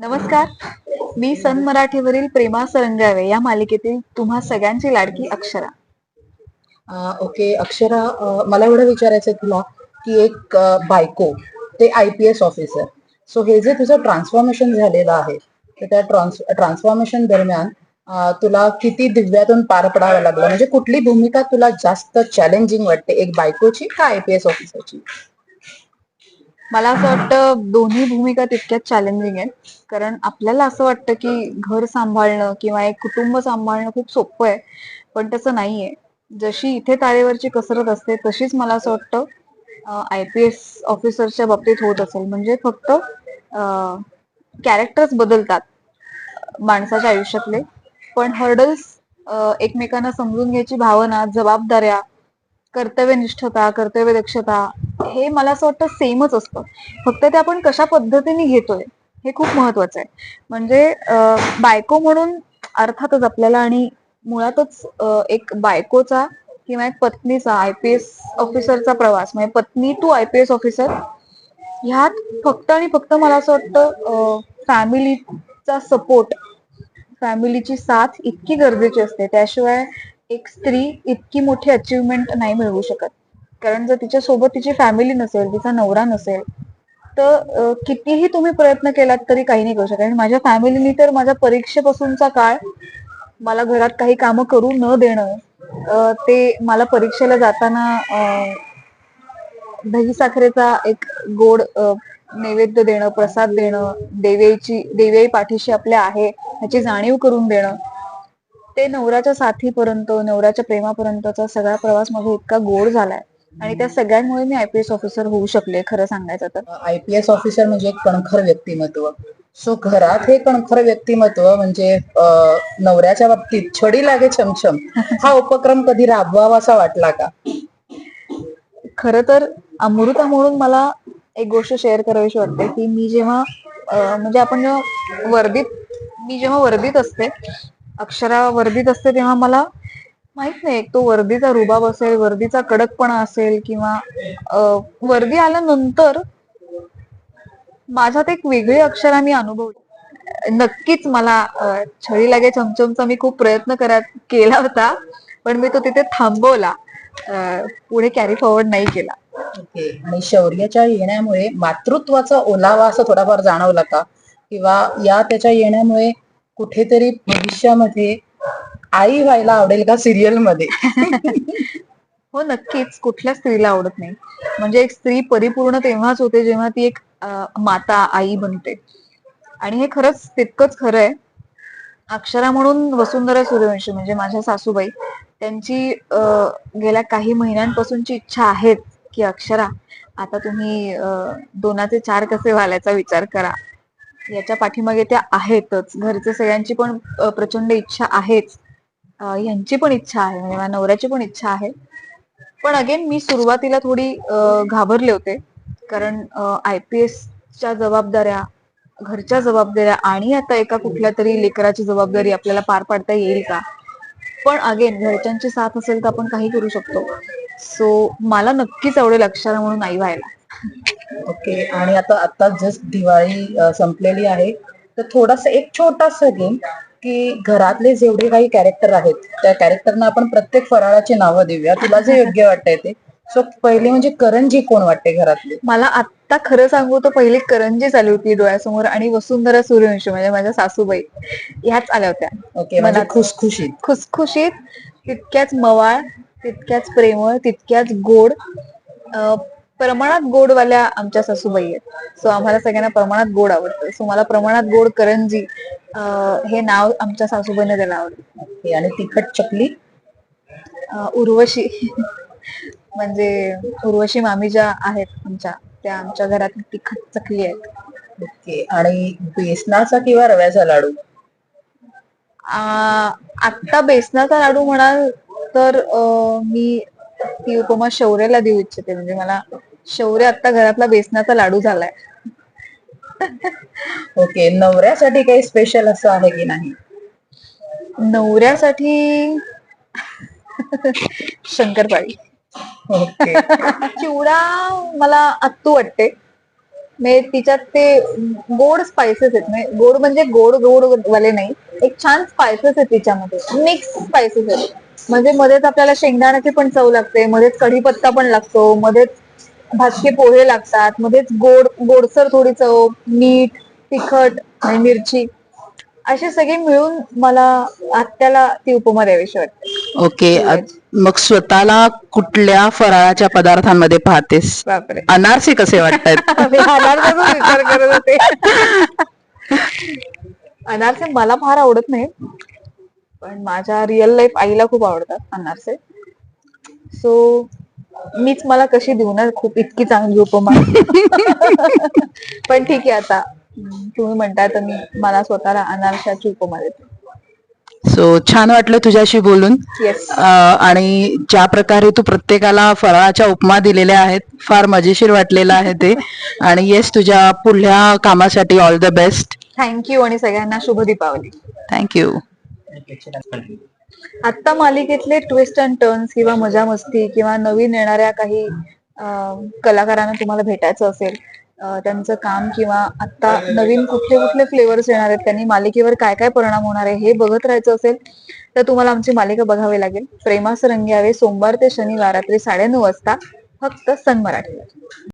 नमस्कार. मी सन मराठीवरील प्रेमा सरंगावे या मालिकेतील तुम्हा सगळ्यांची लाडकी अक्षरा. ओके अक्षरा मला एवढं विचारायचं आहे तुला की एक बायको ते I P S officer. So हे जे तुझं ट्रान्सफॉर्मेशन झालेलं आहे तर त्या ट्रान्स ट्रान्सफॉर्मेशन दरम्यान तुला किती दिव्यातून पार पडावं लागलं? म्हणजे कुठली भूमिका तुला जास्त चॅलेंजिंग वाटते? एक बायकोची का आय पी एस ऑफिसरची? मला असं वाटतं दोन्ही भूमिका तितक्याच चॅलेंजिंग आहेत. कारण आपल्याला असं वाटतं की घर सांभाळणं किंवा एक कुटुंब सांभाळणं खूप सोपं आहे. पण तसं नाहीये. जशी इथे तारेवरची कसरत असते तशीच मला असं वाटतं आय पी एस ऑफिसरच्या बाबतीत होत असेल. म्हणजे फक्त कॅरेक्टर्स बदलतात माणसाच्या आयुष्यातले. पण हर्डल्स एकमेकांना समजून घ्यायची भावना जबाबदाऱ्या कर्तव्यनिष्ठता कर्तव्यदक्षता हे मला असं वाटतं सेमच असतं. फक्त ते आपण कशा पद्धतीने घेतोय हे खूप महत्वाचं आहे. म्हणजे बायको म्हणून अर्थातच आपल्याला आणि मुळातच एक बायकोचा किंवा एक पत्नीचा आय पी एस ऑफिसरचा प्रवास म्हणजे पत्नी to I P S officer ह्यात फक्त आणि फक्त मला असं वाटतं फॅमिलीचा सपोर्ट फॅमिलीची साथ इतकी गरजेची असते. त्याशिवाय एक स्त्री इतकी मोठी अचिव्हमेंट नाही मिळवू शकत. कारण जर तिच्या सोबत तिची फॅमिली नसेल तिचा नवरा नसेल तर कितीही तुम्ही प्रयत्न केलात तरी काही नाही करू शकत. आणि माझ्या फॅमिलीनी तर माझ्या परीक्षेपासूनचा काळ मला घरात काही कामं करू न देणं ते मला परीक्षेला जाताना दही साखरेचा एक गोड नैवेद्य देणं प्रसाद देणं देवीची देवी पाठीशी आपल्या आहे ह्याची जाणीव करून देणं ते नवऱ्याच्या साथीपर्यंत नवऱ्याच्या प्रेमापर्यंतचा सगळा प्रवास माझा इतका गोड झालाय. आणि त्या सगळ्यांमुळे मी आयपीएस ऑफिसर होऊ शकले खरं सांगायचं तर. आय पी एस ऑफिसर म्हणजे एक कणखर व्यक्तिमत्व. सो घरात हे कणखर व्यक्तिमत्व म्हणजे नवऱ्याच्या बाबतीत छडी लागे छमछम हा उपक्रम कधी राबवावा असा वाटला का? खर तर अमृता म्हणून मला एक गोष्ट शेअर करावीशी वाटते की मी जेव्हा म्हणजे आपण जेव्हा वर्दीत मी जेव्हा वर्दीत असते अक्षरा वर्दीत असते तेव्हा मला माहीत नाही एक तो वर्दीचा रुबाब असेल वर्दीचा कडकपणा असेल किंवा वर्दी आल्यानंतर माझ्यात एक वेगळी अक्षरा मी अनुभवली. नक्कीच मला छळी लागे चमचमचा मी खूप प्रयत्न करत केला होता पण मी तो तिथे थांबवला. पुढे कॅरी फॉरवर्ड नाही केला. ओके. आणि शौर्याच्या येण्यामुळे मातृत्वाचा ओलावा असं थोडाफार जाणवला का? किंवा या त्याच्या येण्यामुळे कुठेतरी भविष्यामध्ये आई व्हायला आवडेल का सिरियलमध्ये हो नक्कीच. कुठल्या स्त्रीला आवडत नाही. म्हणजे एक स्त्री परिपूर्ण तेव्हाच होते जेव्हा ती एक माता आई बनते. आणि हे खरंच तितकंच खरं आहे. अक्षरा म्हणून वसुंधरा सूर्यवंशी म्हणजे माझ्या सासूबाई त्यांची गेल्या काही महिन्यांपासूनची इच्छा आहे की अक्षरा आता तुम्ही दोनाचे चार कसे व्हायचा विचार करा. याच्या पाठीमागे त्या आहेतच. घरचे सगळ्यांची पण प्रचंड इच्छा आहेच. यांची पण इच्छा आहे म्हणजे माझ्या नवऱ्याची पण इच्छा आहे. पण अगेन मी सुरुवातीला थोडी घाबरले होते. कारण आय पी च्या जबाबदाऱ्या घरच्या जबाबदाऱ्या आणि आता एका कुठल्या तरी लेकराची जबाबदारी आपल्याला पार पाडता येईल का? पण अगेन घरच्यांची साथ असेल तर आपण काही करू शकतो. सो मला नक्कीच आवडेल अक्षरा म्हणून आई व्हायला. ओके आणि आता आता जस्ट दिवाळी संपलेली आहे. तर थोडासा एक छोटासा गेम की घरातले जेवढे काही कॅरेक्टर आहेत त्या कॅरेक्टरना आपण प्रत्येक फराळाची नावं देऊया. तुला जे योग्य वाटतंय ते. सो पहिले म्हणजे करंजी कोण वाटते घरातले? मला आत्ता खरं सांगू तर पहिली करंजी चालू होती डोळ्यासमोर आणि वसुंधरा सूर्यवंशी म्हणजे माझ्या सासूबाई ह्याच आल्या होत्या. ओके म्हणजे मनात. खुशखुशीत खुसखुशीत तितक्याच मवाळ तितक्याच प्रेमळ तितक्याच गोड प्रमाणात गोडवाल्या आमच्या सासूबाई आहेत. सो आम्हाला सगळ्यांना प्रमाणात गोड आवडतं. सो मला प्रमाणात गोड करंजी हे नाव आमच्या सासूबाईने त्याला आवडतं. आणि तिखट चकली? उर्वशी म्हणजे उर्वशी मामी ज्या आहेत आमच्या त्या आमच्या घरात तिखट चकली आहेत. ओके आणि बेसनाचा किंवा रव्याचा लाडू? आ, आत्ता बेसनाचा लाडू म्हणाल तर अं, मी ती उपमा शौर्याला देऊ इच्छिते. म्हणजे मला शौर्य आता घरातला बेसनाचा लाडू झालाय. ओके. नवऱ्यासाठी काही स्पेशल असं आहे की नाही? नवऱ्यासाठी शंकरपाळी. ओके. चिवडा मला आत्तू वाटते. म्हणजे तिच्यात ते गोड स्पायसेस आहेत. म्हणजे गोड म्हणजे गोड गोड वाले नाही. एक छान स्पायसेस आहेत तिच्यामध्ये. मिक्स स्पायसेस आहेत. म्हणजे मध्येच आपल्याला शेंगदाण्याची पण चव लागते मध्येच कढीपत्ता पण लागतो मध्येच भाजके पोहे लागतात मध्येच गोड गोडसर थोडी चव मीठ तिखट आणि मिरची असे सगळे मिळून मला आत्याला ती उपमा द्यावीशी वाटते. ओके मग स्वतःला कुठल्या फराळाच्या पदार्थांमध्ये पाहतेस? अनारसे कसे वाटतात मी अनारसाचा विचार करत होते. अनारसे मला फार आवडत नाही पण माझ्या रिअल लाईफ आईला खूप आवडतात अनारसे. सो मीच मला कशी देऊ ना खूप इतकी चांगली उपमा. पण ठीक आहे आता. तुम्ही म्हणताय तर मी मला स्वतःला अनारशाची उपमा देते. सो छान वाटलं तुझ्याशी बोलून. येस अ, आणि ज्या प्रकारे तू प्रत्येकाला फराळाच्या उपमा दिलेल्या आहेत फार मजेशीर वाटलेलं आहे ते. आणि येस तुझ्या पुढल्या कामासाठी ऑल द बेस्ट थँक्यू आणि सगळ्यांना शुभ दीपावली. थँक्यू आत्ता मालिकेतले ट्विस्ट अँड टर्न्स किंवा मजा मस्ती किंवा नवीन येणाऱ्या काही कलाकारांना तुम्हाला भेटायचं असेल त्यांचं काम किंवा आता नवीन कुठले कुठले फ्लेवर्स येणार आहेत त्यांनी मालिकेवर काय काय परिणाम होणार आहे हे बघत राहायचं असेल तर तुम्हाला आमची मालिका बघावी लागेल. प्रेमास रंग्यावे सोमवार ते शनिवार रात्री साडेनऊ वाजता फक्त सन मराठीवर